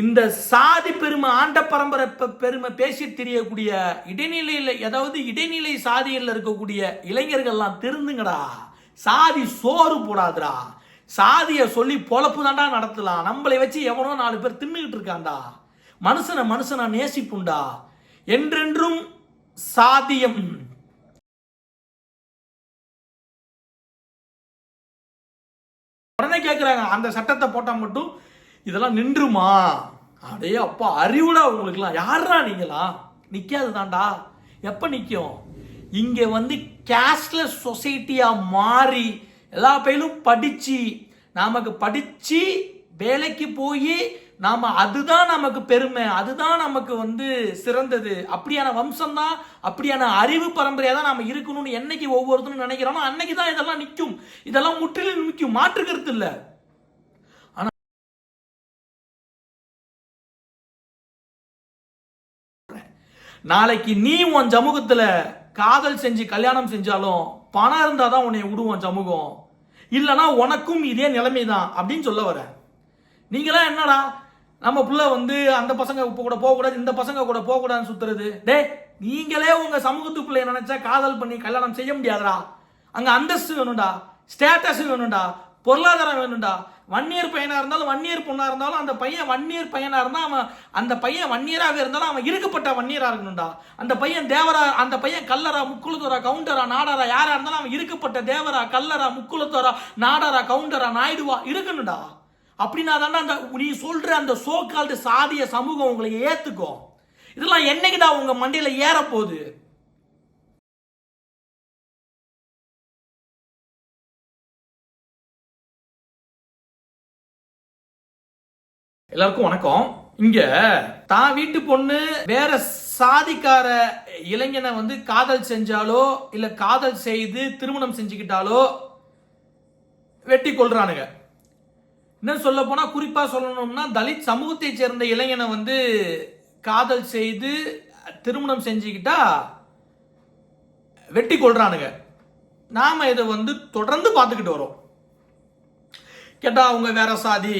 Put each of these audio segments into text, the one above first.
இந்த சாதி பெருமை ஆண்ட பரம்பரை பெருமை பேசி தெரியக்கூடிய இடைநிலையில் ஏதாவது இடைநிலை சாதியில் இருக்கக்கூடிய இளைஞர்கள்லாம் திருந்துங்கடா சாதி சோறு போடாதுடா. சாதியை சொல்லி பொழப்பு தாண்டா நடத்தலாம். நம்மளை வச்சு எவனோ நாலு பேர் தின்னுகிட்டு இருக்கான்டா. மனுஷனை மனுஷனை நேசிப்புண்டா. என்றென்றும் சாதியம். உடனே கேட்குறாங்க அந்த சட்டத்தை போட்டால் மட்டும் இதெல்லாம் நின்றுமா? அடே அப்பா அறிவுடா உங்களுக்குலாம் யாரா நீங்களா நிற்காது தாண்டா எப்போ நிற்கும் இங்கே வந்து கேஷ்லெஸ் சொசைட்டியாக மாறி எல்லா பையிலும் படித்து நமக்கு படித்து வேலைக்கு போய் நாம் அதுதான் நமக்கு பெருமை அதுதான் நமக்கு வந்து சிறந்தது. அப்படியான வம்சம் தான் அப்படியான அறிவு பரம்பரையாக தான் நாம் இருக்கணும்னு என்னைக்கு ஒவ்வொருத்தரும் நினைக்கிறோமோ அன்னைக்கு தான் இதெல்லாம் நிற்கும் இதெல்லாம் முற்றிலும் நிற்கும் மாற்று கருத்து இல்லை. நாளைக்கு நீ உன் சமூகத்துல காதல் செஞ்சு கல்யாணம் செஞ்சாலும் பணம் இருந்தால் தான் உன்னை விடுவோம் சமூகம். இல்லைன்னா உனக்கும் இதே நிலைமை தான் அப்படின்னு சொல்ல வர. நீங்களாம் என்னடா? நம்ம பிள்ளை வந்து அந்த பசங்க இப்போ கூட போகக்கூடாது இந்த பசங்க கூட போகக்கூடாதுன்னு சுத்துறது. டே நீங்களே உங்கள் சமூகத்துக்குள்ளே நினைச்சா காதல் பண்ணி கல்யாணம் செய்ய முடியாதுடா. அங்கே அந்தஸ்து வேணும்டா ஸ்டேட்டஸ் வேணும்டா. பொருளாதாரம் வேணும்டா. வன்னியர் பையனாக இருந்தாலும் வன்னியர் பொண்ணாக இருந்தாலும் அந்த பையன் வன்னியர் பையனாக இருந்தால் அவன் அந்த பையன் வன்னியராக இருந்தாலும் அவன் இருக்கப்பட்ட வன்னியரா இருக்கணும்டா. அந்த பையன் தேவரா அந்த பையன் கல்லரா முக்குளத்தோரா கவுண்டரா நாடாரா யாராக இருந்தாலும் அவன் இருக்கப்பட்ட தேவரா கல்லரா முக்குளத்தோரா நாடாரா கவுண்டரா நாயுடுவா இருக்கணும்டா. அப்படின்னா தானே அந்த நீ சொல்கிற அந்த சோக்கால் சாதிய சமூகம் உங்களை ஏற்றுக்கும் இதெல்லாம் என்னைக்குடா உங்கள் மண்டையில் ஏற எல்லாருக்கும் வணக்கம். இங்க தான் வீட்டு பொண்ணு வேற சாதிக்கார இளைஞனை வந்து காதல் செஞ்சாலோ இல்ல காதல் செய்து திருமணம் செஞ்சுக்கிட்டாலோ வெட்டி கொள்றானுங்க இன்னும் சொல்ல போனா குறிப்பா சொல்லணும்னா தலித் சமூகத்தை சேர்ந்த இளைஞனை வந்து காதல் செய்து திருமணம் செஞ்சுக்கிட்டா வெட்டி கொள்றானுங்க நாம இதை வந்து தொடர்ந்து பார்த்துக்கிட்டு வரோம். கேட்டா அவங்க வேற சாதி.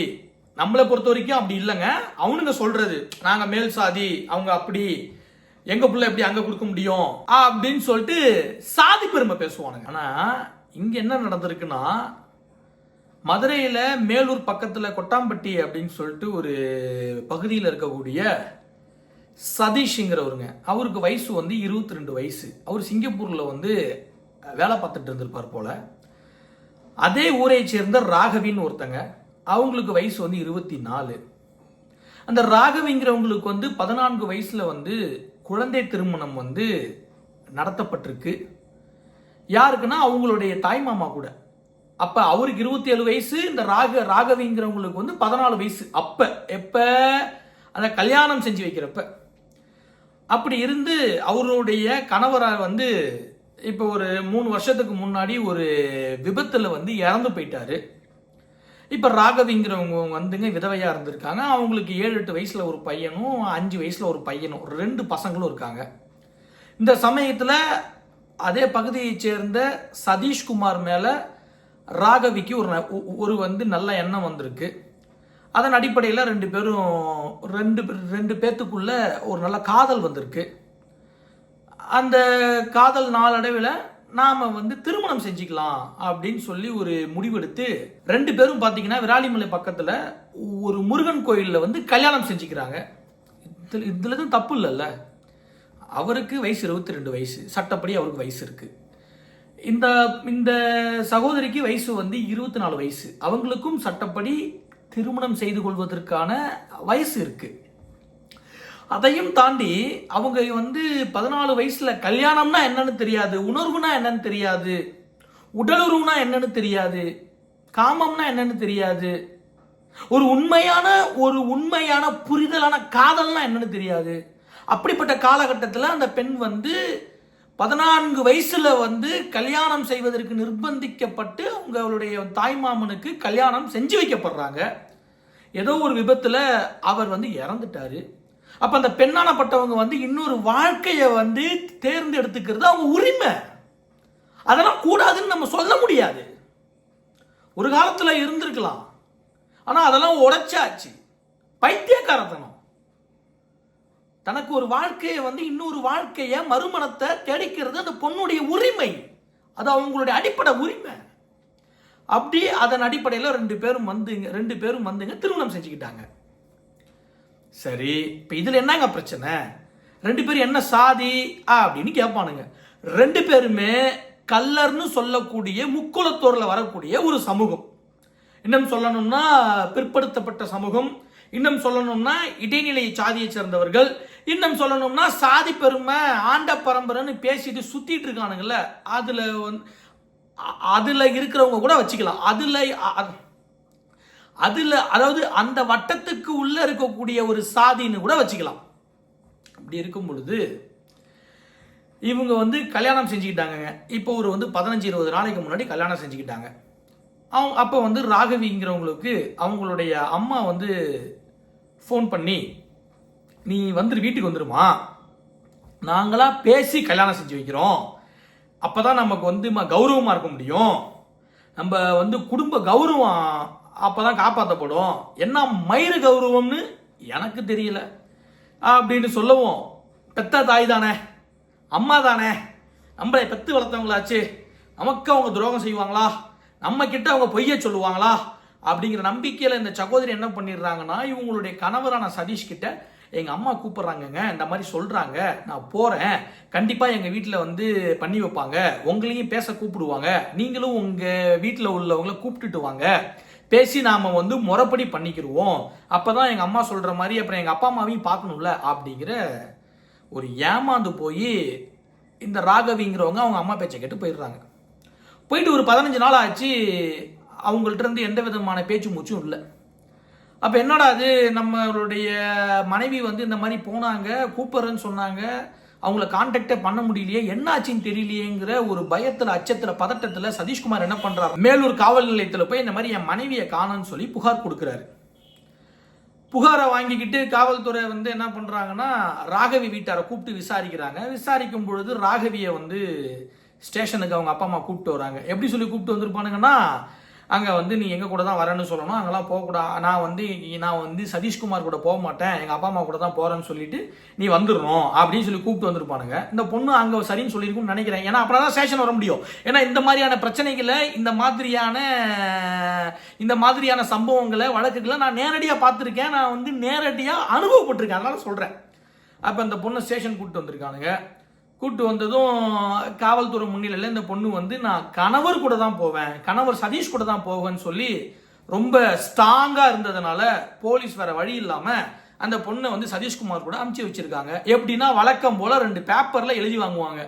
நம்மளை பொறுத்த வரைக்கும் அப்படி இல்லைங்க. அவனுங்க சொல்றது நாங்க மேல் சாதி அவங்க அப்படி எங்க பிள்ளை எப்படி அங்க கொடுக்க முடியும்? அப்படின்னு சொல்லிட்டு சாதி பெருமை பேசுவானுங்க. ஆனா இங்க என்ன நடந்திருக்குன்னா மதுரையில் மேலூர் பக்கத்தில் கொட்டாம்பட்டி அப்படின்னு சொல்லிட்டு ஒரு பகுதியில் இருக்கக்கூடிய சதீஷ்ங்கிறவருங்க. அவருக்கு வயசு வந்து இருபத்தி ரெண்டு வயசு. அவர் சிங்கப்பூரில் வந்து வேலை பார்த்துட்டு இருந்திருப்பார் போல. அதே ஊரை சேர்ந்த ராகவின்னு ஒருத்தங்க. அவங்களுக்கு வயசு வந்து இருபத்தி நாலு அந்த ராகவிங்கிறவங்களுக்கு வந்து பதினான்கு வயசில் வந்து குழந்தை திருமணம் வந்து நடத்தப்பட்டிருக்கு. யாருக்குன்னா அவங்களுடைய தாய்மாமா கூட. அப்போ அவருக்கு இருபத்தி ஏழு வயசு இந்த ராக ராகவிங்கிறவங்களுக்கு வந்து பதினாலு வயசு. அப்போ எப்போ? அந்த கல்யாணம் செஞ்சு வைக்கிறப்ப. அப்படி இருந்து அவருடைய கணவரை வந்து இப்போ ஒரு மூணு வருஷத்துக்கு முன்னாடி ஒரு விபத்தில் வந்து இறந்து போயிட்டாரு. இப்போ ராகவிங்கிறவங்க வந்துங்க விதவையாக இருந்திருக்காங்க. அவங்களுக்கு ஏழு எட்டு வயசில் ஒரு பையனும் அஞ்சு வயசில் ஒரு பையனும் ரெண்டு பசங்களும் இருக்காங்க. இந்த சமயத்தில் அதே பகுதியைச் சேர்ந்த சதீஷ்குமார் மேலே ராகவிக்கு ஒரு ந- ஒரு வந்து நல்ல எண்ணம் வந்திருக்கு. அதன் அடிப்படையில் ரெண்டு பேரும் ரெண்டு பேர்- ரெண்டு பேர்த்துக்குள்ள ஒரு நல்ல காதல் வந்திருக்கு. அந்த காதல் நாளடைவில் நாம் வந்து திருமணம் செஞ்சுக்கலாம் அப்படின்னு சொல்லி ஒரு முடிவெடுத்து ரெண்டு பேரும் பார்த்தீங்கன்னா விராலிமலை பக்கத்தில் ஒரு முருகன் கோயிலில் வந்து கல்யாணம் செஞ்சுக்கிறாங்க. இதில் இதில் எதுவும் தப்பு இல்லைல்ல. அவருக்கு வயசு இருபத்தி ரெண்டு வயசு. சட்டப்படி அவருக்கு வயசு இருக்குது இந்த இந்த சகோதரிக்கு வயசு வந்து இருபத்தி நாலு வயசு. அவங்களுக்கும் சட்டப்படி திருமணம் செய்து கொள்வதற்கான வயசு இருக்குது அதையும் தாண்டி அவங்க வந்து பதினாலு வயசில் கல்யாணம்னா என்னன்னு தெரியாது உணர்வுனா என்னன்னு தெரியாது உடலுறவுனா என்னன்னு தெரியாது காமம்னா என்னன்னு தெரியாது ஒரு உண்மையான ஒரு உண்மையான புரிதலான காதல்னா என்னன்னு தெரியாது. அப்படிப்பட்ட காலகட்டத்தில் அந்த பெண் வந்து பதினான்கு வயசில் வந்து கல்யாணம் செய்வதற்கு நிர்பந்திக்கப்பட்டு அவங்களுடைய தாய்மாமனுக்கு கல்யாணம் செஞ்சு வைக்கப்படுறாங்க. ஏதோ ஒரு விபத்தில் அவர் வந்து இறந்துட்டாரு. அப்போ அந்த பெண்ணானப்பட்டவங்க வந்து இன்னொரு வாழ்க்கையை வந்து தேர்ந்தெடுத்துக்கிறது அவங்க உரிமை. அதெல்லாம் கூடாதுன்னு நம்ம சொல்ல முடியாது. ஒரு காலத்தில் இருந்திருக்கலாம். ஆனால் அதெல்லாம் உடைச்சாச்சு. பைத்தியக்காரத்தனம். தனக்கு ஒரு வாழ்க்கையை வந்து இன்னொரு வாழ்க்கையை மறுமணத்தை தேடிக்கிறது அந்த பொண்ணுடைய உரிமை. அது அவங்களுடைய அடிப்படை உரிமை. அப்படி அதன் அடிப்படையில் ரெண்டு பேரும் வந்துங்க ரெண்டு பேரும் வந்துங்க திருமணம் செஞ்சுக்கிட்டாங்க. சரி இப்போ இதில் என்னங்க பிரச்சனை? ரெண்டு பேரும் என்ன சாதி? ஆ அப்படின்னு கேட்பானுங்க. ரெண்டு பேருமே கல்லர்னு சொல்லக்கூடிய முக்குளத்தோரில் வரக்கூடிய ஒரு சமூகம். இன்னும் சொல்லணும்னா பிற்படுத்தப்பட்ட சமூகம். இன்னும் சொல்லணும்னா இடைநிலை சாதியை சேர்ந்தவர்கள். இன்னும் சொல்லணும்னா சாதி பெருமை ஆண்ட பரம்பரைன்னு பேசிட்டு சுத்திட்டு இருக்கானுங்கல்ல. அதில் வந்து இருக்கிறவங்க கூட வச்சுக்கலாம். அதில் அது அதில் அதாவது அந்த வட்டத்துக்கு உள்ளே இருக்கக்கூடிய ஒரு சாதின்னு கூட வச்சுக்கலாம். அப்படி இருக்கும் பொழுது இவங்க வந்து கல்யாணம் செஞ்சுக்கிட்டாங்கங்க. இப்போ ஒரு வந்து பதினஞ்சு இருபது நாளைக்கு முன்னாடி கல்யாணம் செஞ்சுக்கிட்டாங்க. அவங்க அப்போ வந்து ராகவிங்கிறவங்களுக்கு அவங்களுடைய அம்மா வந்து ஃபோன் பண்ணி நீ வந்துரு வீட்டுக்கு வந்துடுமா நாங்களாக பேசி கல்யாணம் செஞ்சு வைக்கிறோம். அப்பதான் நமக்கு வந்து கௌரவமாக இருக்க முடியும். நம்ம வந்து குடும்ப கௌரவம் அப்போதான் காப்பாற்றப்படும் என்ன மயிறு கௌரவம்னு எனக்கு தெரியல. அப்படின்னு சொல்லவும் பெத்த தாய் தானே அம்மா தானே நம்மளை பெத்து வளர்த்தவங்களாச்சு நமக்கு அவங்க துரோகம் செய்வாங்களா? நம்ம கிட்ட அவங்க பொய்ய சொல்லுவாங்களா? அப்படிங்கிற நம்பிக்கையில் இந்த சகோதரி என்ன பண்ணிடுறாங்கன்னா இவங்களுடைய கணவரான சதீஷ் கிட்ட எங்கள் அம்மா கூப்பிட்றாங்கங்க இந்த மாதிரி சொல்கிறாங்க நான் போகிறேன் கண்டிப்பாக எங்கள் வீட்டில் வந்து பண்ணி வைப்பாங்க. உங்களையும் பேச கூப்பிடுவாங்க. நீங்களும் உங்கள் வீட்டில் உள்ளவங்கள கூப்பிட்டுட்டு வாங்க. பேசி நாம் வந்து முறைப்படி அப்போ தான் எங்கள் அம்மா சொல்கிற மாதிரி அப்புறம் எங்கள் அப்பா அம்மாவையும் பார்க்கணும்ல அப்படிங்கிற ஒரு ஏமாந்து போய் இந்த ராகவிங்கிறவங்க அவங்க அம்மா பேச்சை கேட்டு போயிடுறாங்க. போயிட்டு ஒரு பதினஞ்சு நாள் ஆச்சு அவங்கள்ட்ட இருந்து எந்த விதமான பேச்சு மூச்சும் இல்லை. அப்போ என்னடா அது நம்மளுடைய மனைவி வந்து இந்த மாதிரி போனாங்க கூப்பிட்றேன்னு சொன்னாங்க அவங்கள கான்டாக்டே பண்ண முடியலையே என்ன ஆச்சுன்னு தெரியலையேங்கிற ஒரு பயத்துல அச்சத்துல பதட்டத்துல சதீஷ்குமார் என்ன பண்றாரு? மேலூர் காவல் நிலையத்தில் போய் இந்த மாதிரி என் மனைவியை காணோன்னு சொல்லி புகார் கொடுக்குறாரு. புகாரை வாங்கிக்கிட்டு காவல்துறை வந்து என்ன பண்றாங்கன்னா ராகவி வீட்டாரை கூப்பிட்டு விசாரிக்கிறாங்க. விசாரிக்கும் பொழுது ராகவியை வந்து ஸ்டேஷனுக்கு அவங்க அப்பா அம்மா கூப்பிட்டு வராங்க. எப்படி சொல்லி கூப்பிட்டு வந்திருப்பானுங்கன்னா அங்கே வந்து நீ எங்கள் கூட தான் வரேன்னு சொல்லணும். அங்கெல்லாம் போகக்கூடாது நான் வந்து நான் வந்து சதீஷ்குமார் கூட போக மாட்டேன். எங்கள் அப்பா அம்மா கூட தான் போகிறேன்னு சொல்லிட்டு நீ வந்துடணும் அப்படின்னு சொல்லி கூப்பிட்டு வந்திருப்பானுங்க. இந்த பொண்ணு அங்கே சரின்னு சொல்லியிருக்கும்னு நினைக்கிறேன். ஏன்னா அப்புறம் தான் ஸ்டேஷன் வர முடியும். ஏன்னா இந்த மாதிரியான பிரச்சனைகளை இந்த மாதிரியான இந்த மாதிரியான சம்பவங்களை வழக்குகளை நான் நேரடியாக பார்த்துருக்கேன். நான் வந்து நேரடியாக அனுபவப்பட்டிருக்கேன். அதனால சொல்கிறேன் அப்போ இந்த பொண்ணை ஸ்டேஷன் கூப்பிட்டு வந்திருக்கானுங்க. கூட்டு வந்ததும் காவல்துறை முன்னிலையில் இந்த பொண்ணு வந்து நான் கணவர் கூட தான் போவேன். கணவர் சதீஷ் கூட தான் போவேன்னு சொல்லி ரொம்ப ஸ்ட்ராங்காக இருந்ததுனால போலீஸ் வேற வழி இல்லாமல் அந்த பொண்ணை வந்து சதீஷ்குமார் கூட அமுச்சு வச்சிருக்காங்க. எப்படின்னா வழக்கம் போல ரெண்டு பேப்பரில் எழுதி வாங்குவாங்க.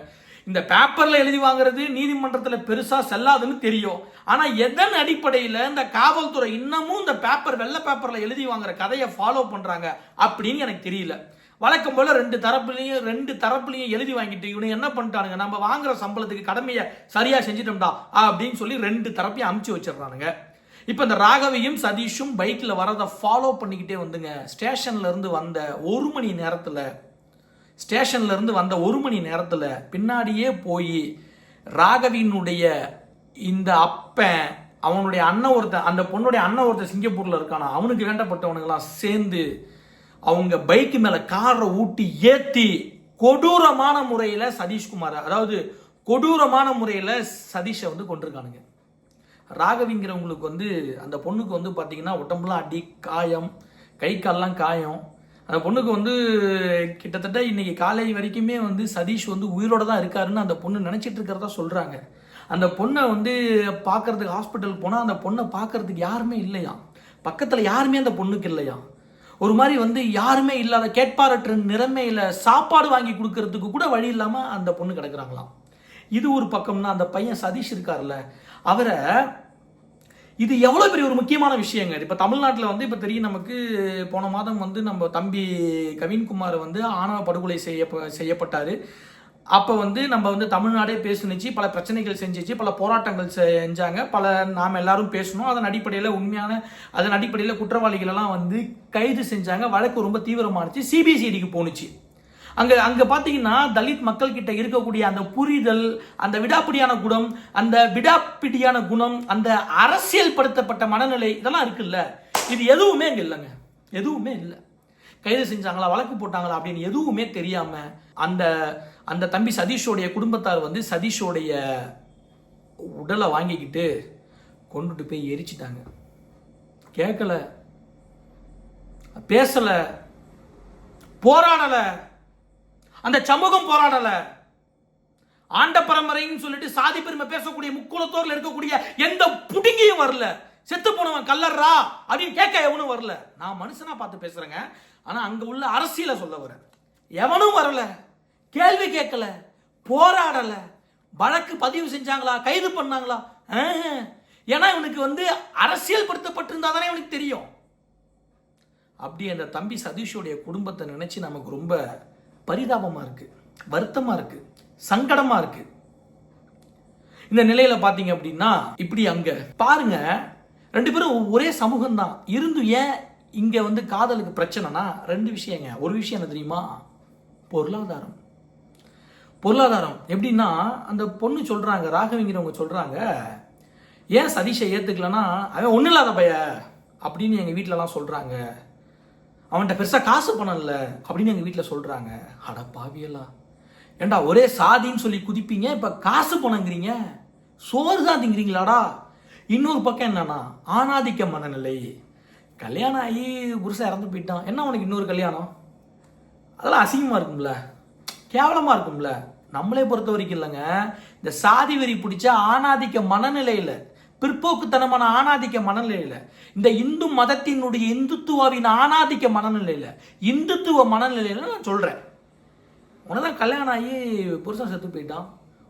இந்த பேப்பரில் எழுதி வாங்குறது நீதிமன்றத்தில் பெருசாக செல்லாதுன்னு தெரியும். ஆனால் எதன் அடிப்படையில் இந்த காவல்துறை இன்னமும் இந்த பேப்பர் வெள்ளை பேப்பரில் எழுதி வாங்குற கதையை ஃபாலோ பண்ணுறாங்க அப்படின்னு எனக்கு தெரியல. வழக்கம் போல ரெண்டு தரப்புலையும் ரெண்டு தரப்புலையும் எழுதி வாங்கிட்டு இவனுங்க என்ன பண்ணிட்டானுங்க? நம்ம வாங்குற சம்பளத்துக்கு கடமையை சரியா செஞ்சிட்டோம்டா அப்படின்னு சொல்லி ரெண்டு தரப்பையும் அமுச்சு வச்சிடுறானுங்க. இப்போ இந்த ராகவியும் சதீஷும் பைக்கில் வரதை ஃபாலோ பண்ணிக்கிட்டே வந்துங்க. ஸ்டேஷன்லேருந்து வந்த ஒரு மணி நேரத்தில் ஸ்டேஷன்லேருந்து வந்த ஒரு மணி நேரத்தில் பின்னாடியே போய் ராகவியினுடைய இந்த அப்பன் அவனுடைய அண்ணன் ஒருத்தன் அந்த பொண்ணுடைய அண்ணன் ஒருத்தன் சிங்கப்பூரில் இருக்கானா? அவனுக்கு வேண்டப்பட்டவனுங்களாம் சேர்ந்து அவங்க பைக்கு மேலே காரை ஊட்டி ஏற்றி கொடூரமான முறையில் சதீஷ்குமார் அதாவது கொடூரமான முறையில் சதீஷை வந்து கொண்டிருக்கானுங்க ராகவிங்கிறவங்களுக்கு வந்து அந்த பொண்ணுக்கு வந்து பார்த்தீங்கன்னா உடம்புலாம் அடி காயம் கை கால்லாம் காயம். அந்த பொண்ணுக்கு வந்து கிட்டத்தட்ட இன்னைக்கு காலை வரைக்குமே வந்து சதீஷ் வந்து உயிரோட தான் இருக்காருன்னு அந்த பொண்ணு நினச்சிட்டு இருக்கிறதா சொல்கிறாங்க அந்த பொண்ணை வந்து பார்க்கறதுக்கு ஹாஸ்பிட்டலுக்கு போனால் அந்த பொண்ணை பார்க்கறதுக்கு யாருமே இல்லையா பக்கத்தில் யாருமே அந்த பொண்ணுக்கு இல்லையா ஒரு மாதிரி வந்து யாருமே இல்லாத கேட்பாரற்ற நிறமையில் சாப்பாடு வாங்கி கொடுக்கறதுக்கு கூட வழி இல்லாமல் அந்த பொண்ணு கிடக்குறாங்களாம். இது ஒரு பக்கம்னா அந்த பையன் சதீஷ் இருக்கார்ல அவரை இது எவ்வளோ பெரிய ஒரு முக்கியமான விஷயங்க. இப்போ தமிழ்நாட்டில் வந்து இப்போ தெரியும் நமக்கு போன மாதம் வந்து நம்ம தம்பி கவின்குமார் வந்து ஆணவ படுகொலை செய்ய செய்யப்பட்டார். அப்போ வந்து நம்ம வந்து தமிழ்நாடே பேசுனுச்சு பல பிரச்சனைகள் செஞ்சுச்சு பல போராட்டங்கள் செஞ்சாங்க. பல நாம் எல்லாரும் பேசணும். அதன் அடிப்படையில் உண்மையான அதன் அடிப்படையில் குற்றவாளிகளெல்லாம் வந்து கைது செஞ்சாங்க. வழக்கு ரொம்ப தீவிரமானுச்சு சிபிசிடிக்கு போணுச்சு. அங்க அங்க பாத்தீங்கன்னா தலித் மக்கள் கிட்ட இருக்கக்கூடிய அந்த புரிதல் அந்த விடாப்பிடியான குணம் அந்த விடாப்பிடியான குணம் அந்த அரசியல் படுத்தப்பட்ட மனநிலை இதெல்லாம் இருக்குல்ல. இது எதுவுமே அங்க இல்லைங்க. எதுவுமே இல்லை. கைது செஞ்சாங்களா வழக்கு போட்டாங்களா அப்படின்னு எதுவுமே தெரியாம அந்த அந்த தம்பி சதீஷோடைய குடும்பத்தார் வந்து சதீஷோடைய உடலை வாங்கிக்கிட்டு கொண்டுட்டு போய் எரிச்சிட்டாங்க. கேட்கல பேசல. போராடல. அந்த சமூகம் போராடல. ஆண்ட பரம்பரைன்னு சொல்லிட்டு சாதி பெருமை பேசக்கூடிய முக்குளத்தோர்ல இருக்கக்கூடிய எந்த புடுங்கியும் வரல. செத்து போனவன் கல்லறா அப்படின்னு கேட்க எவனும் வரல. நான் மனுஷனா பார்த்து பேசுறேங்க. ஆனா அங்க உள்ள அரசியலை சொல்ல வரேன். எவனும் வரல. கேள்வி கேட்கல போராடல வழக்கு பதிவு செஞ்சாங்களா கைது பண்ணாங்களா? ஆஹ். ஏன்னா இவனுக்கு வந்து அரசியல் படுத்தப்பட்டிருந்தா தானே இவனுக்கு தெரியும். அப்படி அந்த தம்பி சதீஷோடைய குடும்பத்தை நினைச்சு நமக்கு ரொம்ப பரிதாபமா இருக்கு வருத்தமா இருக்கு சங்கடமா இருக்கு. இந்த நிலையில பாத்தீங்க அப்படின்னா இப்படி அங்க பாருங்க ரெண்டு பேரும் ஒரே சமூகம் தான் இருந்து ஏன் இங்க வந்து காதலுக்கு பிரச்சனைனா ரெண்டு விஷயங்க. ஒரு விஷயம் என்ன தெரியுமா? பொருளாதாரம். பொருளாதாரம் எப்படின்னா அந்த பொண்ணு சொல்கிறாங்க ராகவிங்கிறவங்க சொல்கிறாங்க ஏன் சதீஷை ஏற்றுக்கலனா அவன் ஒன்றும் இல்லாத பைய அப்படின்னு எங்கள் வீட்டிலலாம் சொல்கிறாங்க அவன்கிட்ட பெருசாக காசு பணம் இல்லை அப்படின்னு எங்கள் வீட்டில் சொல்கிறாங்க அட பாவியலா. ஏண்டா ஒரே சாதின்னு சொல்லி குதிப்பீங்க இப்போ காசு பணங்கிறீங்க? சோறு தான் திங்கிறீங்களாடா? இன்னொரு பக்கம் என்னன்னா ஆணாதிக்க மனநிலை. கல்யாணம் ஆகி புருஷன் இறந்து போயிட்டான். என்ன உனக்கு இன்னொரு கல்யாணம்? அதெல்லாம் அசிங்கமாக இருக்கும்ல. கேவலமாக இருக்கும்ல. நம்மளே பொறுத்த வரைக்கும் இல்லைங்க. இந்த சாதி வெறி பிடிச்ச ஆணாதிக்க மனநிலையில் பிற்போக்குத்தனமான ஆணாதிக்க மனநிலையில் இந்த இந்து மதத்தினுடைய இந்துத்துவாவின் ஆணாதிக்க மனநிலையில் இந்துத்துவ மனநிலையில் நான் சொல்கிறேன் உனதான் கல்யாணம் ஆகி புருஷன் செத்து போயிட்டான்.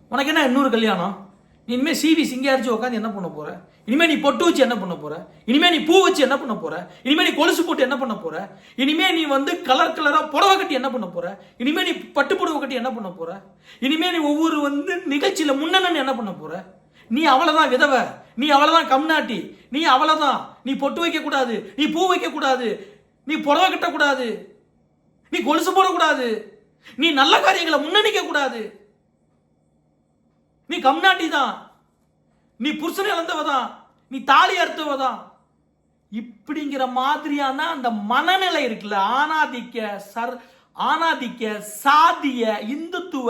உனக்கு என்ன இன்னொரு கல்யாணம்? இனிமேல் சிவி சிங்காரிச்சு உட்காந்து என்ன பண்ண போற? இனிமே நீ பொட்டு வச்சு என்ன பண்ண போற? இனிமே நீ பூ வச்சு என்ன பண்ண போற? இனிமே நீ கொலுசு போட்டு என்ன பண்ண போற? இனிமே நீ வந்து கலர் கலரா புடவை கட்டி என்ன பண்ண போற? இனிமே நீ பட்டு புடவை கட்டி என்ன பண்ண போற? இனிமே நீ ஒவ்வொரு வந்து நிகழ்ச்சியில முன்னணன்னு என்ன பண்ண போற? நீ அவ்வளவுதான் விதவை. நீ அவ்வளவுதான் கம்நாட்டி. நீ அவ்வளவுதான் நீ பொட்டு வைக்க கூடாது. நீ பூ வைக்க கூடாது. நீ புடவை கட்டக்கூடாது நீ கொலுசு போடக்கூடாது நீ நல்ல காரியங்களை முன்னணிக்க கூடாது. நீ கம்நாட்டி தான் நீ புருஷனை இழந்தவ தான் நீ தாலி அறுத்தவ தான் இப்படிங்கிற மாதிரியான அந்த மனநிலை இருக்குல்ல ஆணாதிக்க சர் ஆணாதிக்க சாதிய இந்துத்துவ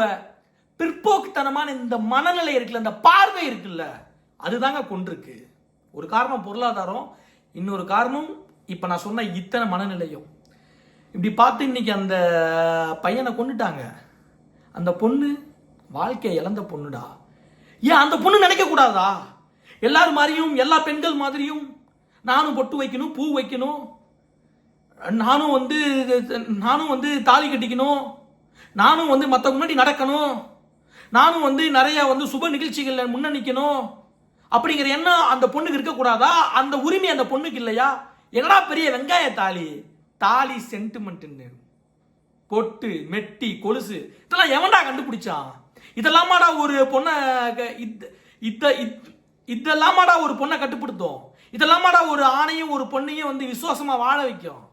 பிற்போக்குத்தனமான இந்த மனநிலை இருக்குல்ல இந்த பார்வை இருக்குல்ல அதுதாங்க கொண்டிருக்கு. ஒரு காரணம் பொருளாதாரம் இன்னொரு காரணம் இப்போ நான் சொன்ன இத்தனை மனநிலையும். இப்படி பார்த்து இன்னைக்கு அந்த பையனை கொண்டுட்டாங்க அந்த பொண்ணு வாழ்க்கையை இழந்த பொண்ணுடா. ஏன் அந்த பொண்ணு நினைக்க கூடாதா? எல்லாரும் மாதிரியும் எல்லா பெண்கள் மாதிரியும் நானும் பொட்டு வைக்கணும் பூ வைக்கணும். நானும் வந்து நானும் வந்து தாலி கட்டிக்கணும். நானும் வந்து மற்ற முன்னாடி நடக்கணும். நானும் வந்து நிறைய வந்து சுப நிகழ்ச்சிகளில் முன்ன நிற்கணும் அப்படிங்கிற எண்ணம் அந்த பொண்ணுக்கு இருக்கக்கூடாதா அந்த உரிமை அந்த பொண்ணுக்கு இல்லையா? என்னடா பெரிய வெங்காய தாலி? தாலி சென்டிமெண்ட்டுன்னு பொட்டு மெட்டி கொலுசு. இதெல்லாம் எவன்டா கண்டுபிடிச்சான்? இதெல்லாமாடா ஒரு பொண்ணை க- இத்த- இத்த இத்- இதெல்லாமாடா ஒரு பொண்ணை கட்டுப்படுத்தும்? இதெல்லாமாடா ஒரு ஆணையும் ஒரு பொண்ணையும் வந்து விசுவாசமா வாழ வைக்கும்?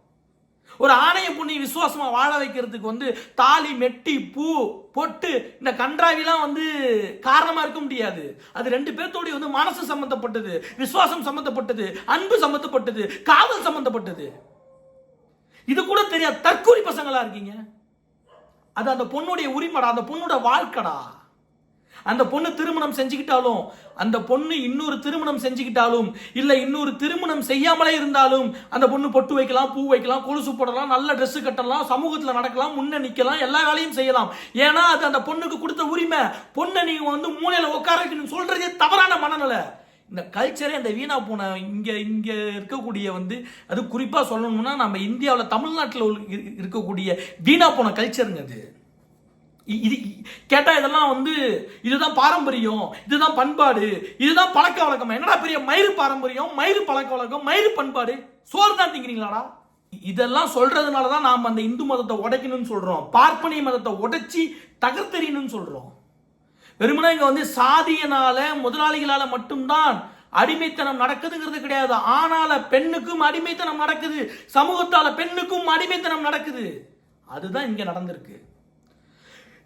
ஒரு ஆணைய பொண்ணையும் விசுவாசமா வாழ வைக்கிறதுக்கு வந்து தாலி மெட்டி பூ பொட்டு இந்த கன்றாவிலாம் வந்து காரணமா இருக்க முடியாது. அது ரெண்டு பேர்த்தோடைய வந்து மனசு சம்பந்தப்பட்டது விசுவாசம் சம்பந்தப்பட்டது அன்பு சம்பந்தப்பட்டது காதல் சம்பந்தப்பட்டது. இது கூட தெரியாது. தற்கூரி பசங்களா இருக்கீங்க? அது அந்த பொண்ணுடைய உரிமைடா அந்த பொண்ணோட வாழ்க்கடா. அந்த பொண்ணு திருமணம் செஞ்சுக்கிட்டாலும் அந்த பொண்ணு இன்னொரு திருமணம் செஞ்சுக்கிட்டாலும் இல்ல இன்னொரு திருமணம் செய்யாமலே இருந்தாலும் அந்த பொண்ணு பொட்டு வைக்கலாம் பூ வைக்கலாம் கொலுசு போடலாம் நல்ல ட்ரெஸ் கட்டலாம் சமூகத்துல நடக்கலாம் முன்ன நிக்கலாம் எல்லா வேலையும் செய்யலாம். ஏன்னா அது அந்த பொண்ணுக்கு கொடுத்த உரிமை. பொண்ணை நீங்க வந்து மூலையில உட்கார வைக்கணும்னு சொல்றதே தவறான மனநிலை. இந்த கல்ச்சரே அந்த வீணா போன இங்கே இங்கே இருக்கக்கூடிய வந்து அது குறிப்பாக சொல்லணும்னா நம்ம இந்தியாவில் தமிழ்நாட்டில் இருக்கக்கூடிய வீணா போன கல்ச்சருங்க அது. இ- இது கேட்டால் இதெல்லாம் வந்து இதுதான் பாரம்பரியம் இதுதான் பண்பாடு இதுதான் பழக்க வழக்கம். என்னடா பெரிய மயிறு பாரம்பரியம் மயிறு பழக்க வழக்கம் மயிறு பண்பாடு? சோறு தான் திங்கிறீங்களாடா இதெல்லாம் சொல்றதுனால தான் நாம் அந்த இந்து மதத்தை உடைக்கணும்னு சொல்றோம். பார்ப்பனிய மதத்தை உடைச்சி தகர்த்தெறியணும்னு சொல்றோம். வெறுமனே இங்கே வந்து சாதியினால முதலாளிகளால் மட்டும்தான் அடிமைத்தனம் நடக்குதுங்கிறது கிடையாது. ஆனால பெண்ணுக்கும் அடிமைத்தனம் நடக்குது. சமூகத்தால பெண்ணுக்கும் அடிமைத்தனம் நடக்குது. அதுதான் இங்க நடந்திருக்கு.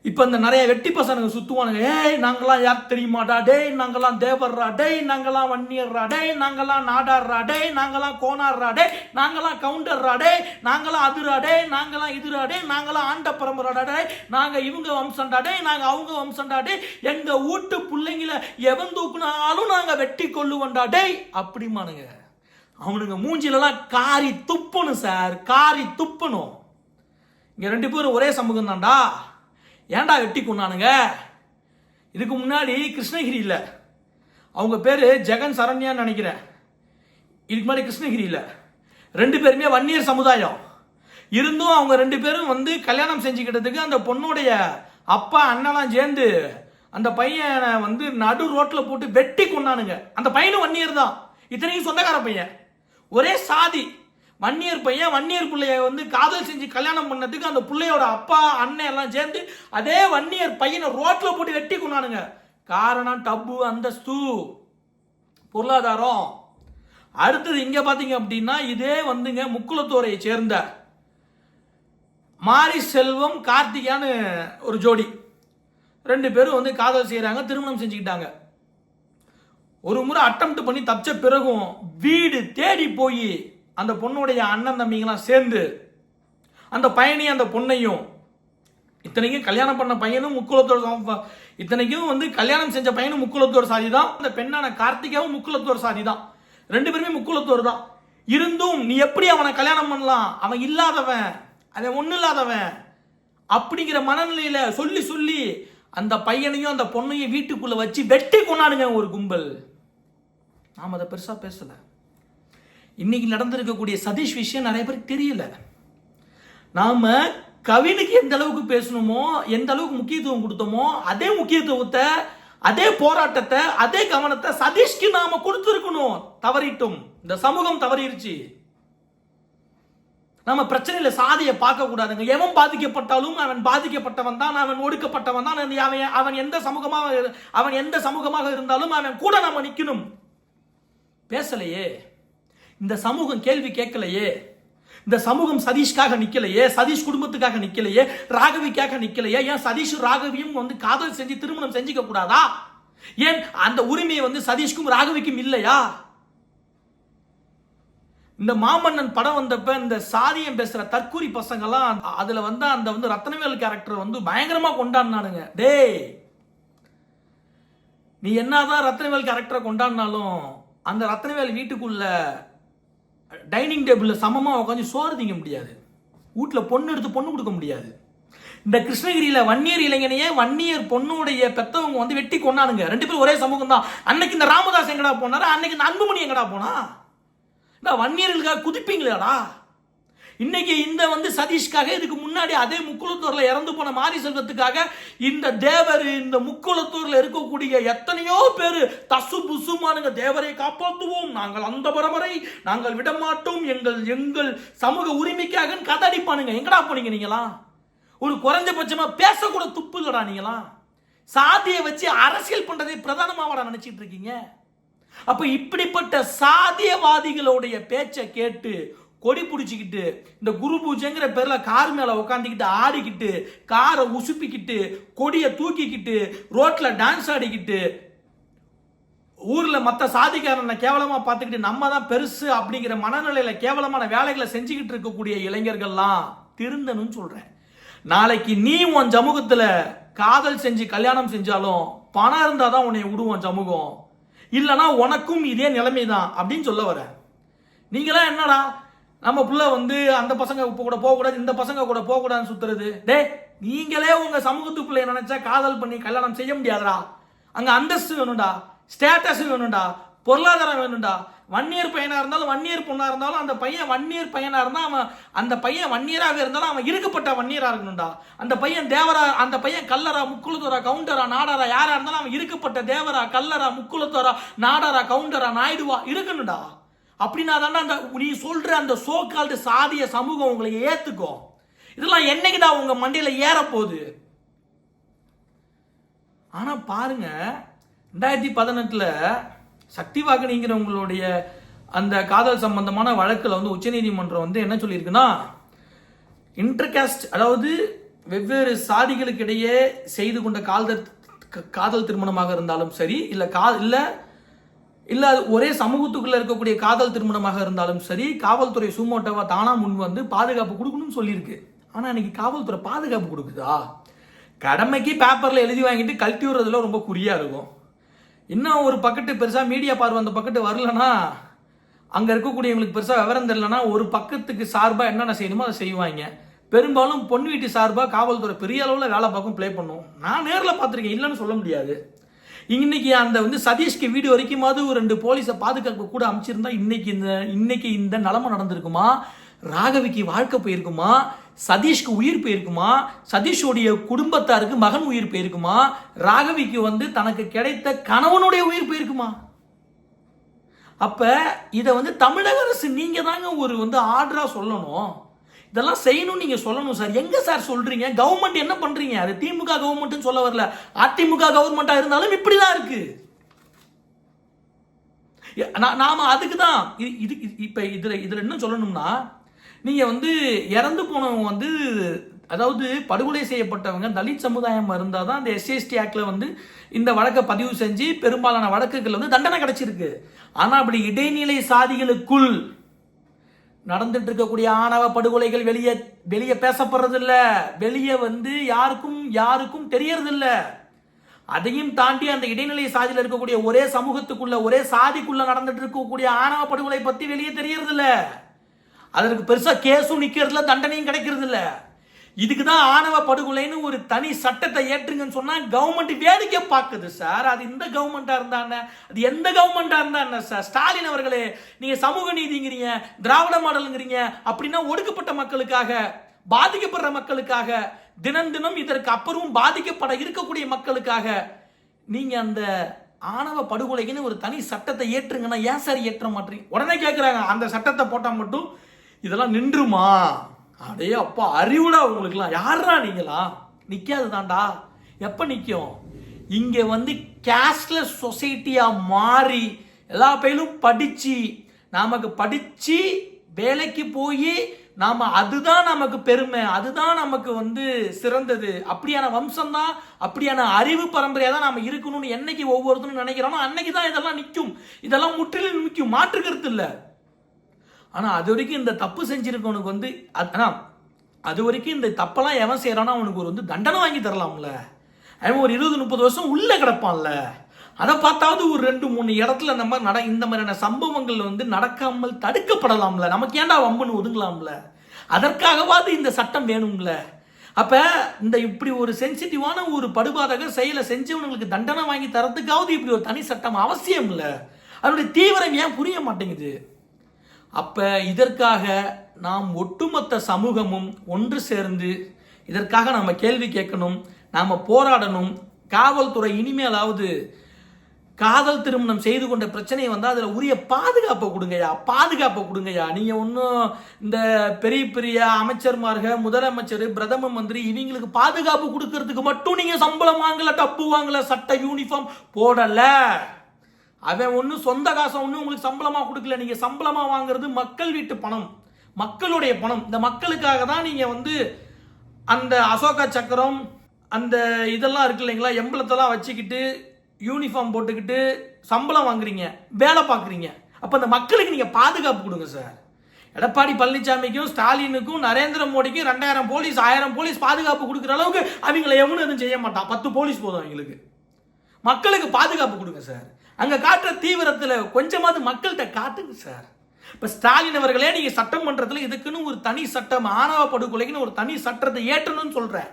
இப்போ இந்த நிறைய வெட்டி பசங்க சுற்றுவானுங்க ஏய் நாங்களாம் யார் தெரியுமாடா? டேய் நாங்களாம் தேவர்ரா? டேய் நாங்களாம் வன்னியர்ரா? டேய் நாங்களாம் நாடார்ரா? டேய் நாங்களாம் கோனார்ரா டேய் நாங்களாம் கவுண்டர்ரா? டேய் நாங்களாம் அதுரா? டேய் நாங்களாம் இதுரா? டேய் நாங்களாம் ஆண்ட பரம்பரடா டேய் நாங்கள் இவங்க வம்சம்டா? டேய் நாங்கள் அவங்க வம்சம்டா? டேய் எங்கள் வீட்டு பிள்ளைங்கள எவன் தூக்குனாலும் நாங்கள் வெட்டி கொள்ளுவோண்டா டேய் அப்படிமானுங்க அவனுங்க மூஞ்சிலலாம் காரி துப்பணும் சார். காரி துப்பணும். இங்கே ரெண்டு பேரும் ஒரே சமூகம் தான்டா ஏன்டா வெட்டி கொண்டானுங்க? இதுக்கு முன்னாடி கிருஷ்ணகிரியில் அவங்க பேர் ஜெகன் சரண்யான்னு நினைக்கிறேன். இதுக்கு முன்னாடி கிருஷ்ணகிரியில் ரெண்டு பேருமே வன்னியர் சமுதாயம். இருந்தும் அவங்க ரெண்டு பேரும் வந்து கல்யாணம் செஞ்சுக்கிட்டதுக்கு அந்த பொண்ணுடைய அப்பா அண்ணெல்லாம் சேர்ந்து அந்த பையனை வந்து நடு ரோட்டில் போட்டு வெட்டி கொண்டானுங்க. அந்த பையனும் வன்னியர் தான். இத்தனைக்கும் சொந்தக்கார பையன். ஒரே சாதி. வன்னியர் பையன் வன்னியர் பிள்ளைய வந்து காதல் செஞ்சு கல்யாணம் பண்ணதுக்கு அந்த பிள்ளையோட அப்பா அண்ணன் எல்லாம் சேர்ந்து அதே வன்னியர் பையனை ரோட்டில் போட்டு வெட்டி கொண்டானுங்க. காரணம் டப்பு அந்தஸ்து. பொருளாதாரம். அடுத்தது இங்கே பார்த்தீங்க அப்படின்னா இதே வந்துங்க முக்குளத்தோரையை சேர்ந்த மாரி செல்வம் கார்த்திகான்னு ஒரு ஜோடி. ரெண்டு பேரும் வந்து காதல் செய்கிறாங்க திருமணம் செஞ்சுக்கிட்டாங்க. ஒரு முறை அட்டம் பண்ணி தப்பிச்ச பிறகும் வீடு தேடி போய் அந்த பொண்ணுடைய அண்ணன் தம்பிங்களாம் சேர்ந்து அந்த பையனையும் அந்த பொண்ணையும் இத்தனைக்கும் கல்யாணம் பண்ண பையனும் முக்குலத்தோர் இத்தனைக்கும் வந்து கல்யாணம் செஞ்ச பையனும் முக்குலத்தோர் சாதி தான். அந்த பெண்ணான கார்த்திகாவும் முக்குலத்தோர் சாதி தான். ரெண்டு பேருமே முக்குலத்தோர் தான். இருந்தும் நீ எப்படி அவனை கல்யாணம் பண்ணலாம்? அவன் இல்லாதவன். அவன் ஒன்றும் இல்லாதவன். அப்படிங்கிற மனநிலையில சொல்லி சொல்லி அந்த பையனையும் அந்த பொண்ணையும் வீட்டுக்குள்ள வச்சு வெட்டி கொண்டாடுங்க ஒரு கும்பல். நாம் அதை பெருசாக பேசலை. இன்னைக்கு நடந்திருக்கக்கூடிய சதீஷ் விஷயம் நிறைய பேருக்கு தெரியல. நாம கவினுக்கு எந்த அளவுக்கு பேசணுமோ எந்த அளவுக்கு முக்கியத்துவம் கொடுத்தோமோ அதே முக்கியத்துவத்தை அதே போராட்டத்தை அதே கவனத்தை சதீஷ்க்கு நாம கொடுத்துருக்கணும். தவறிட்டும். இந்த சமூகம் தவறிடுச்சு நம்ம பிரச்சனையில சாதியை பார்க்க கூடாதுங்க எவன் பாதிக்கப்பட்டாலும் அவன் பாதிக்கப்பட்டவன் தான் அவன் ஒடுக்கப்பட்டவன் தான் அவன் அவன் எந்த சமூகமாக இரு- அவன் எந்த சமூகமாக இருந்தாலும் அவன் கூட நம்ம நிற்கணும் பேசலையே. இந்த சமூகம் கேள்வி கேட்கலையே. இந்த சமூகம் சதீஷ்காக நிக்கலையே சதீஷ் குடும்பத்துக்காக நிக்கலையே ராகவிக்காக நிக்கலையே. ஏன் சதீஷ் ராகவியும் வந்து காதல் செஞ்சு திருமணம் செஞ்சுக்க கூடாதா? ஏன் அந்த உரிமையை வந்து சதீஷ்க்கும் ராகவிக்கும் இல்லையா? இந்த மாமன்னன் படம் வந்தப்ப இந்த சாதியம் பேசுற தற்கூரி பசங்கெல்லாம் அதுல வந்து அந்த வந்து ரத்னவேல் கேரக்டர் வந்து பயங்கரமா கொண்டாடினானுங்க. டேய் நீ என்னதான் ரத்னவேல் கேரக்டரை கொண்டாடினாலும் அந்த ரத்னவேல் வீட்டுக்குள்ள டைனிங் டேபிளில் சமமாக உட்காந்து சோறு திங்க முடியாது. வீட்டில் பொண்ணு எடுத்து பொண்ணு கொடுக்க முடியாது. இந்த கிருஷ்ணகிரியில் வன்னியர் இளைஞனையே வன்னியர் பொண்ணுடைய பெத்தவங்க வந்து வெட்டி கொண்டானுங்க ரெண்டு பேரும் ஒரே சமூகம் தான் அன்னைக்கு இந்த ராமதாஸ் எங்கடா போனாரு? அன்னைக்கு இந்த அன்புமணி எங்கடா போனா? இந்த வன்னியர்களுக்காக குதிப்பீங்களாடா? இன்னைக்கு இந்த வந்து சதீஷ்காக இதுக்கு முன்னாடி அதே முக்குளத்தூர்ல இறந்து போன மாரி செல்வத்துக்காக இந்த தேவர் இந்த முக்குளத்தூர்ல இருக்கக்கூடிய எத்தனையோ பேர் தசு புசுமானுங்க தேவரை காப்பாற்றுவோம். நாங்கள் அந்த பரம்பரை நாங்கள் விடமாட்டோம். எங்கள் எங்கள் சமூக உரிமைக்காக கதடிப்பானுங்க எங்கடா போனீங்க நீங்களா? ஒரு குறைஞ்சபட்சமா பேசக்கூட துப்பு இல்லடா நீங்களா? சாதியை வச்சு அரசியல் பண்றதை பிரதானமாவடா நினைச்சிட்டு இருக்கீங்க? அப்ப இப்படிப்பட்ட சாதியவாதிகளுடைய பேச்சை கேட்டு கொடி பிடிச்சிக்கிட்டு இந்த குரு பூஜைங்கிற பேரில் கார் மேலே உட்காந்துக்கிட்டு ஆடிக்கிட்டு காரை உசுப்பிக்கிட்டு கொடியை தூக்கிக்கிட்டு ரோட்டில் டான்ஸ் ஆடிக்கிட்டு ஊரில் மற்ற சாதிக்காரனை கேவலமாக பார்த்துக்கிட்டு நம்ம தான் பெருசு அப்படிங்கிற மனநிலையில் கேவலமான வேலைகளை செஞ்சுக்கிட்டு இருக்கக்கூடிய இளைஞர்கள்லாம் திருந்தணும்னு சொல்கிறேன் நாளைக்கு நீ உன் சமூகத்தில் காதல் செஞ்சு கல்யாணம் செஞ்சாலும் பணம் இருந்தால் தான் உன்னை விடுவோம் சமூகம். இல்லைனா உனக்கும் இதே நிலைமை தான் அப்படின்னு சொல்ல வரேன் நீங்களாம் என்னடா நம்ம புள்ள வந்து அந்த பசங்க கூட போகக்கூடாது இந்த பசங்க கூட போகக்கூடாதுன்னு சுத்துறது. டே நீங்களே உங்க சமூகத்துக்குள்ள நினைச்சா காதல் பண்ணி கல்யாணம் செய்ய முடியாதுடா. அங்க அந்தஸ்து வேணும்டா ஸ்டேட்டஸ் வேணும்டா பொருளாதாரம் வேணும்டா. வன்னியர் பையனா இருந்தாலும் வன்னியர் பொண்ணா இருந்தாலும் அந்த பையன் வன்னியர் பையனா இருந்தால் அவன் அந்த பையன் வன்னியராக இருந்தாலும் அவன் இருக்கப்பட்ட வன்னியரா இருக்கணும்டா. அந்த பையன் தேவரா அந்த பையன் கல்லரா முக்குளத்தோரா கவுண்டரா நாடாரா யாரா இருந்தாலும் அவன் இருக்கப்பட்ட தேவரா கல்லரா முக்குளத்தோரா நாடாரா கவுண்டரா நாயுடுவா இருக்கணும்டா. அப்படின்னா தானே அந்த நீ சொல்கிற அந்த சோக்கால்டு சாதிய சமூகம் உங்களை ஏற்றுக்கும் இதெல்லாம் என்னைக்கு தான் உங்கள் மண்டையில் போகுது ஆனால் பாருங்க ரெண்டாயிரத்தி பதினெட்டில் சக்தி வாகனிங்கிறவங்களுடைய அந்த காதல் சம்பந்தமான வழக்கில் வந்து உச்சநீதிமன்றம் வந்து என்ன சொல்லியிருக்குன்னா இன்டர்காஸ்ட் அதாவது வெவ்வேறு சாதிகளுக்கிடையே செய்து கொண்ட காதல் க- காதல் திருமணமாக இருந்தாலும் சரி இல்லை கா இல்லை இல்லை அது ஒரே சமூகத்துக்குள்ளே இருக்கக்கூடிய காதல் திருமணமாக இருந்தாலும் சரி காவல்துறை சுமோட்டோவா தானாக முன் வந்து பாதுகாப்பு கொடுக்கணும்னு சொல்லியிருக்கு. ஆனால் இன்னைக்கு காவல்துறை பாதுகாப்பு கொடுக்குதா? கடமைக்கு பேப்பரில் எழுதி வாங்கிட்டு கழட்டி விடுறதுல ரொம்ப குறியாக இருக்கும். இன்னும் ஒரு பக்கெட்டு பெருசாக மீடியா பார்வை அந்த பக்கெட்டு வரலன்னா அங்கே இருக்கக்கூடியவங்களுக்கு பெருசாக விவரம் தெரிலனா ஒரு பக்கத்துக்கு சார்பாக என்னென்ன செய்யணுமோ அதை செய்வாங்க. பெரும்பாலும் பொன் வீட்டு சார்பாக காவல்துறை பெரிய அளவில் வேலை பார்க்கும் ப்ளே பண்ணும். நான் நேரில் பார்த்துருக்கேன் இல்லைன்னு சொல்ல முடியாது. இன்னைக்கு அந்த வந்து சதீஷ்க்கு வீடு வரைக்குமாவது ஒரு ரெண்டு போலீஸை பாதுகாப்பு கூட அமைச்சிருந்தா இன்னைக்கு இந்த இன்னைக்கு இந்த நிலமை நடந்திருக்குமா? ராகவிக்கு வாழ்க்கை போயிருக்குமா? சதீஷ்க்கு உயிர் போயிருக்குமா? சதீஷோடைய குடும்பத்தாருக்கு மகன் உயிர் போயிருக்குமா? ராகவிக்கு வந்து தனக்கு கிடைத்த கணவனுடைய உயிர் போயிருக்குமா? அப்ப இதை வந்து தமிழக அரசு நீங்க தாங்க ஒரு வந்து ஆர்டரா சொல்லணும். இதெல்லாம் செய்யணும்னு நீங்கள் சொல்லணும் சார். எங்கே சார் சொல்கிறீங்க கவர்மெண்ட் என்ன பண்ணுறீங்க அது திமுக கவர்மெண்ட்னு சொல்ல வரல. அதிமுக கவர்மெண்ட்டாக இருந்தாலும் இப்படிதான் தான் இருக்குது நாம அதுக்கு தான் இது இப்போ இதில் இதில் என்ன சொல்லணும்னா நீங்கள் வந்து இறந்து போனவங்க வந்து அதாவது படுகொலை செய்யப்பட்டவங்க தலித் சமுதாயம் இருந்தால் தான் அந்த எஸ்சிஎஸ்டி ஆக்டில் வந்து இந்த வழக்கை பதிவு செஞ்சு பெரும்பாலான வழக்குகள் வந்து தண்டனை கிடைச்சிருக்கு. ஆனால் அப்படி இடைநிலை சாதிகளுக்குள் நடந்துட்டு இருக்கக்கூடிய ஆணவ படுகொலைகள் வெளியே வெளியே பேசப்படுறது இல்ல வெளியே வந்து யாருக்கும் யாருக்கும் தெரியறது இல்ல அதையும் தாண்டி அந்த இடைநிலை சாதியில் இருக்கக்கூடிய ஒரே சமூகத்துக்குள்ள ஒரே சாதிக்குள்ள நடந்துட்டு இருக்கக்கூடிய ஆணவ படுகொலை பத்தி வெளியே தெரியறது இல்ல அதற்கு பெருசா கேஸும் நிக்கிறதுல தண்டனையும் கிடைக்கிறது இல்லை இதுக்கு தான் ஆணவ படுகொலைன்னு ஒரு தனி சட்டத்தை ஏற்றுங்கன்னு சொன்னால் கவர்மெண்ட் வேடிக்கை பார்க்குது சார் அது இந்த கவர்மெண்ட்டாக இருந்தா என்ன அது எந்த கவர்மெண்ட்டாக இருந்தா என்ன சார் ஸ்டாலின் அவர்களே நீங்கள் சமூக நீதிங்கிறீங்க திராவிட மாடலுங்கிறீங்க அப்படின்னா ஒடுக்கப்பட்ட மக்களுக்காக பாதிக்கப்படுற மக்களுக்காக தினம் தினம் இதற்கு அப்புறமும் பாதிக்கப்பட இருக்கக்கூடிய மக்களுக்காக நீங்கள் அந்த ஆணவ படுகொலைக்குன்னு ஒரு தனி சட்டத்தை ஏற்றுங்கன்னா ஏன் சார் ஏற்ற மாட்டீங்க? உடனே கேட்குறாங்க அந்த சட்டத்தை போட்டால் மட்டும் இதெல்லாம் நின்றுமா? அடே அப்பா அறிவுடா உங்களுக்குலாம் யாரா நீங்களா நிற்காது தாண்டா எப்போ நிற்கும் இங்கே வந்து கேஷ்லெஸ் சொசைட்டியாக மாறி எல்லா பயிலும் படித்து நமக்கு படித்து வேலைக்கு போய் நாம் அதுதான் நமக்கு பெருமை அதுதான் நமக்கு வந்து சிறந்தது. அப்படியான வம்சம் தான் அப்படியான அறிவு பரம்பரையாக தான் நாம் இருக்கணும்னு என்னைக்கு ஒவ்வொருத்தரும் நினைக்கிறோமோ அன்னைக்கு தான் இதெல்லாம் நிற்கும் இதெல்லாம் முற்றிலும் நிற்கும் மாற்று கருத்து இல்லை. ஆனால் அது வரைக்கும் இந்த தப்பு செஞ்சிருக்கவனுக்கு வந்து அது- அது வரைக்கும் இந்த தப்பெல்லாம் எவன் செய்கிறானோ அவனுக்கு ஒரு வந்து தண்டனை வாங்கி தரலாம்ல. அவன் ஒரு இருபது முப்பது வருஷம் உள்ளே கிடப்பான்ல. அதை பார்த்தாவது ஒரு ரெண்டு மூணு இடத்துல இந்த மாதிரி நட இந்த மாதிரியான சம்பவங்கள் வந்து நடக்காமல் தடுக்கப்படலாம்ல. நமக்கு ஏன்டா வம்புன்னு ஒதுங்கலாம்ல? அதற்காகவாது இந்த சட்டம் வேணும்ல. அப்போ இந்த இப்படி ஒரு சென்சிட்டிவான ஒரு படுபாதக செயலை செஞ்சவங்களுக்கு தண்டனை வாங்கி தரத்துக்காவது இப்படி ஒரு தனி சட்டம் அவசியம் இல்லை அதனுடைய தீவிரம் ஏன் புரிய மாட்டேங்குது? அப்போ இதற்காக நாம் ஒட்டுமொத்த சமூகமும் ஒன்று சேர்ந்து இதற்காக நம்ம கேள்வி கேட்கணும் நாம் போராடணும். காவல்துறை இனிமேலாவது காதல் திருமணம் செய்து கொண்ட பிரச்சனையை வந்தால் அதில் உரிய பாதுகாப்பை கொடுங்கய்யா பாதுகாப்பை கொடுங்கய்யா. நீங்கள் ஒன்றும் இந்த பெரிய பெரிய அமைச்சர்மார்க முதலமைச்சர் பிரதம மந்திரி இவங்களுக்கு பாதுகாப்பு கொடுக்கறதுக்கு மட்டும் நீங்கள் சம்பளம் வாங்கலை டப்பு வாங்கலை சட்ட யூனிஃபார்ம் போடலை. அவன் ஒன்றும் சொந்த காசை ஒன்றும் உங்களுக்கு சம்பளமாக கொடுக்கல. நீங்கள் சம்பளமாக வாங்குறது மக்கள் வீட்டு பணம். மக்களுடைய பணம். இந்த மக்களுக்காக தான் நீங்கள் வந்து அந்த அசோகா சக்கரம் அந்த இதெல்லாம் இருக்கு இல்லைங்களா? எம்பளத்தெல்லாம் வச்சுக்கிட்டு யூனிஃபார்ம் போட்டுக்கிட்டு சம்பளம் வாங்குறீங்க வேலை பார்க்குறீங்க. அப்போ அந்த மக்களுக்கு நீங்கள் பாதுகாப்பு கொடுங்க சார் எடப்பாடி பழனிசாமிக்கும் ஸ்டாலினுக்கும் நரேந்திர மோடிக்கும் ரெண்டாயிரம் போலீஸ் ஆயிரம் போலீஸ் பாதுகாப்பு கொடுக்குற அளவுக்கு அவங்கள எவனும் எதுவும் செய்ய மாட்டான். பத்து போலீஸ் போதும் அவங்களுக்கு. மக்களுக்கு பாதுகாப்பு கொடுங்க சார் அங்க காட்டுற தீவிரத்துல கொஞ்சமாவது மக்கள்கிட்ட காட்டுங்க சார் இப்ப ஸ்டாலின் அவர்களே நீங்க சட்டமன்றத்துல இதுக்குன்னு ஒரு தனி சட்டம் ஆணவ படுகொலைக்குன்னு ஒரு தனி சட்டத்தை ஏற்றணும்னு சொல்கிறேன்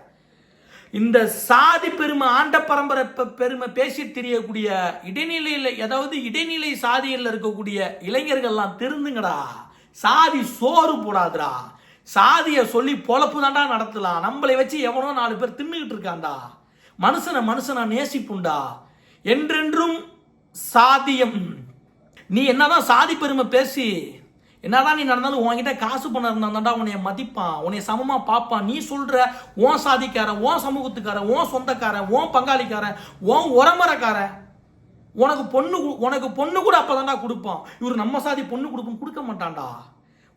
இந்த சாதி பெருமை ஆண்ட பரம்பரை பெ- பெருமை பேசி தெரியக்கூடிய இடைநிலையில் ஏதாவது இடைநிலை சாதியில் இருக்கக்கூடிய இளைஞர்கள்லாம் திருந்துங்கடா சாதி சோறு போடாதுடா. சாதியை சொல்லி பொழப்பு தாண்டா நடத்தலாம். நம்மளை வச்சு எவனோ நாலு பேர் தின்னுகிட்டு இருக்கான்டா. மனுஷனை மனுஷனை நேசிப்புண்டா. என்றென்றும் சாதியம். நீ என்னதான் சாதி பெருமை பேசி என்னதான் நீ நடந்தாலும் உன்கிட்ட காசு பணம் இருந்தாண்டா உன்னைய மதிப்பான் உன்னைய சமமாக பார்ப்பான். நீ சொல்ற உன் சாதிக்காரன் உன் சமூகத்துக்காரன் உன் சொந்தக்காரன் ஓன் பங்காளிக்காரன் உன் உரமரக்காரன் உனக்கு பொண்ணு உனக்கு பொண்ணு கூட அப்பதான்டா கொடுப்பான். இவர் நம்ம சாதி பொண்ணு கொடுக்கும் கொடுக்க மாட்டான்டா.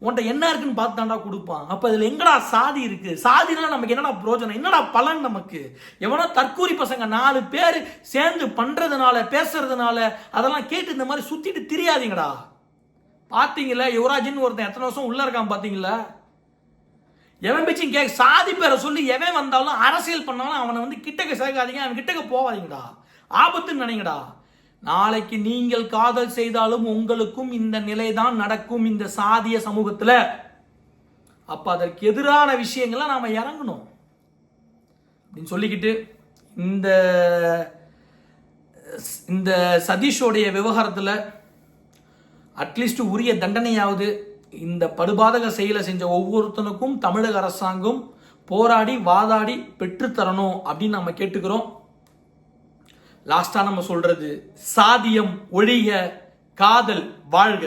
உன்கிட்ட என்ன இருக்குன்னு பார்த்து தாண்டா கொடுப்பான். அப்போ இதில் எங்கடா சாதி இருக்குது சாதினால நமக்கு என்னடா பிரோஜனம்? என்னடா பலன் நமக்கு? எவனோ தற்கூரி பசங்க நாலு பேர் சேர்ந்து பண்ணுறதுனால பேசுறதுனால அதெல்லாம் கேட்டு இந்த மாதிரி சுற்றிட்டு திரியாதீங்கடா. பார்த்தீங்களா யுவராஜின்னு ஒருத்தன் எத்தனை வருஷம் உள்ளே இருக்கான் பார்த்தீங்களா எவன் பிச்சும் கே சாதி பேரை சொல்லி எவன் வந்தாலும் அரசியல் பண்ணாலும் அவனை வந்து கிட்டக்க சேர்க்காதீங்க அவன் கிட்டக்க போகாதீங்கடா ஆபத்துன்னு நினைங்கடா. நாளைக்கு நீங்கள் காதல் செய்தாலும் உங்களுக்கும் இந்த நிலைதான் நடக்கும் இந்த சாதிய சமூகத்தில். அப்ப அதற்கு எதிரான விஷயங்களை நாம இறங்கணும். அப்படின்னு சொல்லிக்கிட்டு இந்த இந்த சதீஷோடைய விவகாரத்தில் அட்லீஸ்ட் உரிய தண்டனையாவது இந்த படுபாதக செயலை செஞ்ச ஒவ்வொருத்தனுக்கும் தமிழக அரசாங்கம் போராடி வாதாடி பெற்றுத்தரணும் அப்படின்னு நம்ம கேட்டுக்கிறோம். லாஸ்டா நம்ம சொல்றது சாதியம் ஒழிய காதல் வாழ்க.